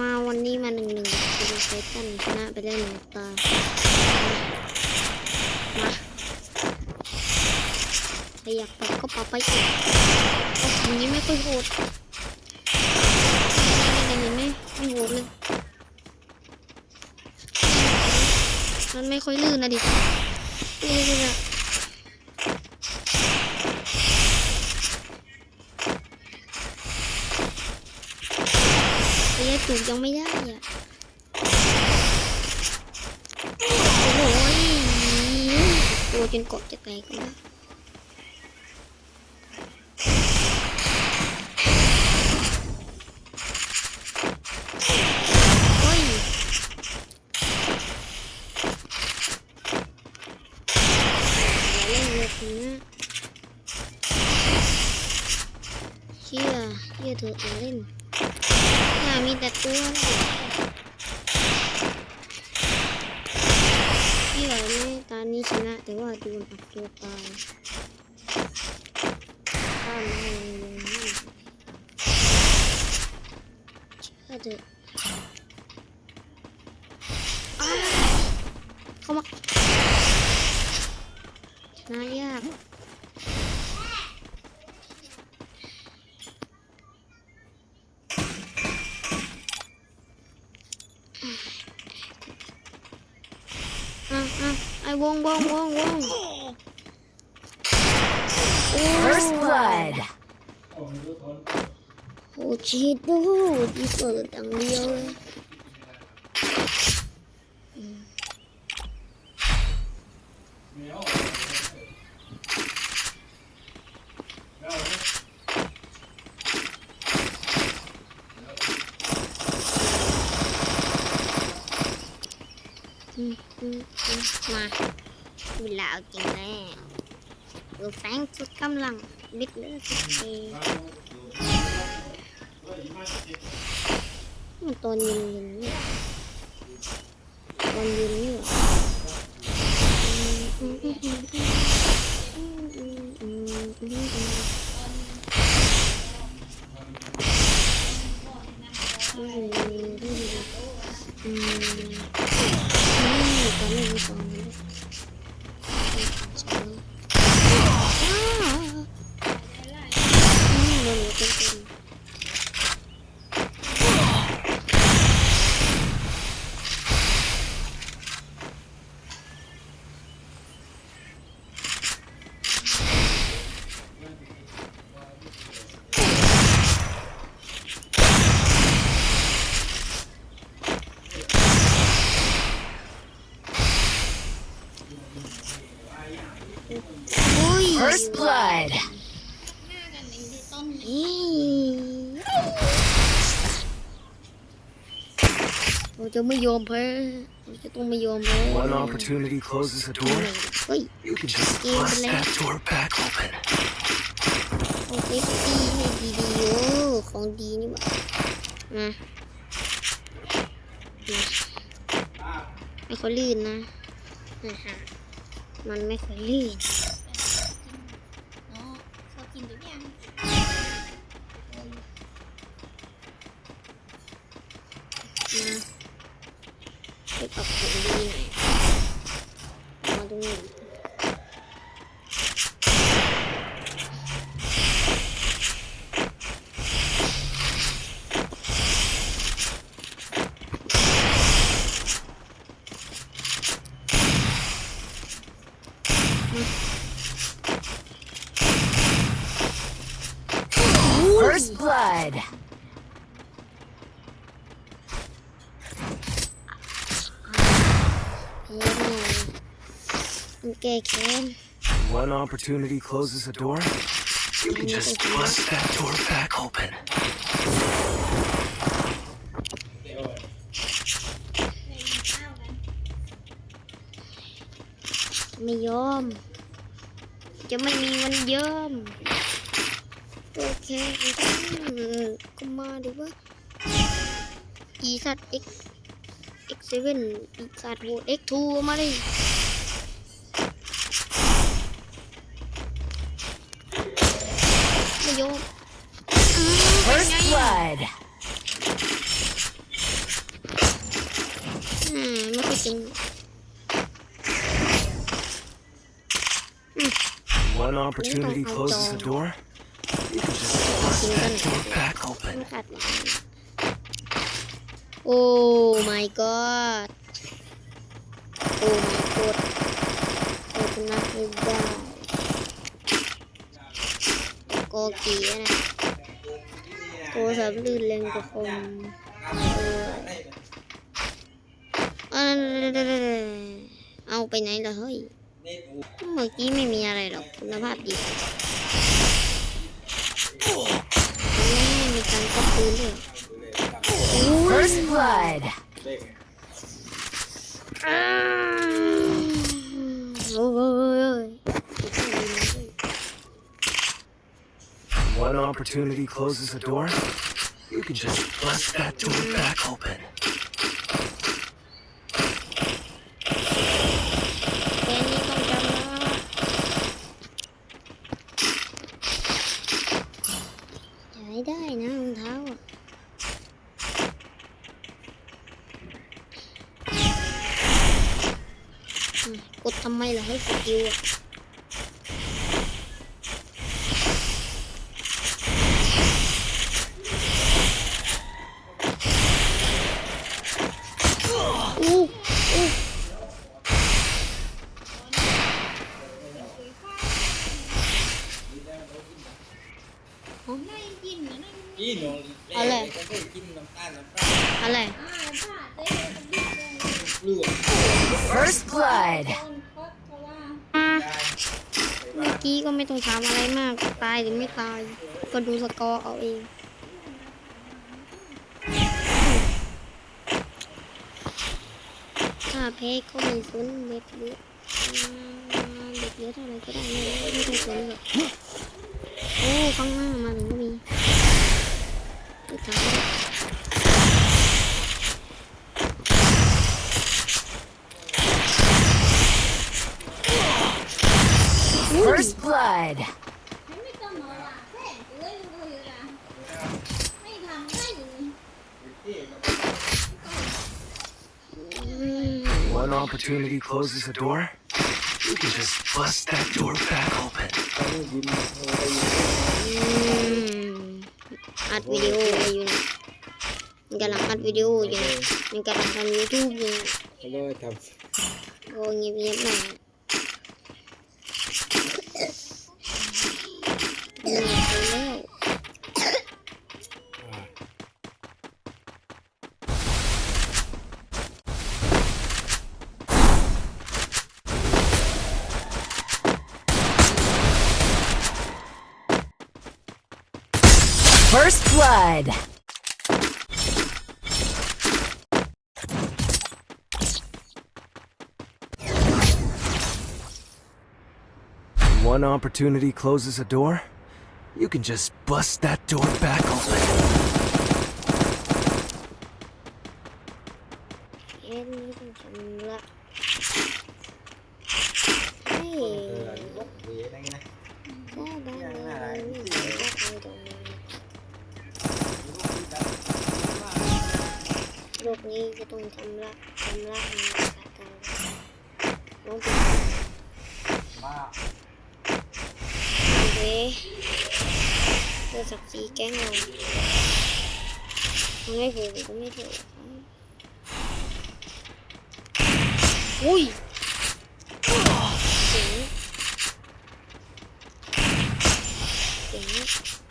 มาวันนี้มาหนึ่งหนึ่งกับดูไททันชนะไปได้หนึ่งตา มาใครอยากปรับก็ปรับไปอีกโอ้ทีนี้ไม่ค่อยโหดนี่เห็นไหมไม่โหดเลย มันไม่ค่อยลื่นนะดินี่เลยอะ ถูกยังไม่ได้อะโอ้โหตัวจนเกาะจะไกลกันแล้วเชื่อเชื่อเธอเอเล่น มีแต่ตัวเลย ที่เราไม่ตอนนี้ชนะ แต่ว่าโดนอัดตัวตายข้ามมาลงลงนั่นเชื่อเถอะอ้าวเข้ามาชนะยาก อ่ะอ่ะไอ้วงวงวงวงโอ้ First blood. โอ้ชีดดูดีเปิดดังเดียวเลยอืม มาเวลาเอาจริงแล้วเอแฟงชุดกำลังบิดเลยทุดเทมันตัวยืนยืนนี่มันยืนนี่หรออืมอืมอืมอืมอืมอืมอืม First blood. นี่เราจะไม่ยอมแพ้เราจะต้องไม่ยอมแพ้ One opportunity closes a door. เฮ้ย You can just Yeah, bust but that door back open. เอาเซฟตี้ให้ดีๆโอ้ของดีนี่หว่ามามาไม่ค่อยลื่นนะอ่าฮะมันไม่ค่อยลื่น com แก้แค้น One opportunity closes a door. You can just bust that door back open. ไม่ยอม จะไม่มีวันยอม โอเคอืมก็มาดีว่าอีสัตว์ X X7 ปีศาจโหด X2 มาเลย First blood! Hmm, makiting. Hmm. One opportunity closes the door. You can just force the door back open. Oh my god. Oh my god. Open up with. กกีอะนะโกสับลื่นแรงกว่าคมเออเอาเอาไปไหนล่ะเฮ้ย เมื่อกี้ไม่มีอะไรหรอกคุณภาพดีไม่มีการก็ปืนด้วย First blood. อ้า opportunity closes a door. You can just bust that door back open. แค่ นนะนั่นกินนมอะไรก็ได้กินน้ำตาลน้ำตาลอะไรอ่าผ้าได้กินเลยเลือด First blood. ต้นคดเพราะว่าเมื่อกี้ก็ไม่ต้องถามอะไรมาก ตายหรือไม่ตาย ก็ดูสกอร์เอาเอง ถ้าแพ้ก็ไม่สนเบ็ดเลือดอ่าเบ็ดเลือดเท่าไหรก็ได้ไม่ไม่ต้องสนหรอกโอ้ข้างหน้ามาถึงก็มี First blood. One opportunity closes the door, you can just bust that door back open. อืมอัดวิดีโอไว้อยู่นะมันกำลังอัดวิดีโออยู่นะมันกำลังทำยูทูบอยู่นะก็เลยทโอ้เงียบเงียบๆหน่อย blood. One opportunity closes a door. You can just bust that door back open. เโลกนี้จะต้องชำระชำระให้สะอาดน้องเป็นมาเว้ยเพื่อศักดิ์ศรีแก๊งเรามันไม่ถูก็ไม่ถูกอุ้ยเสียงเสียง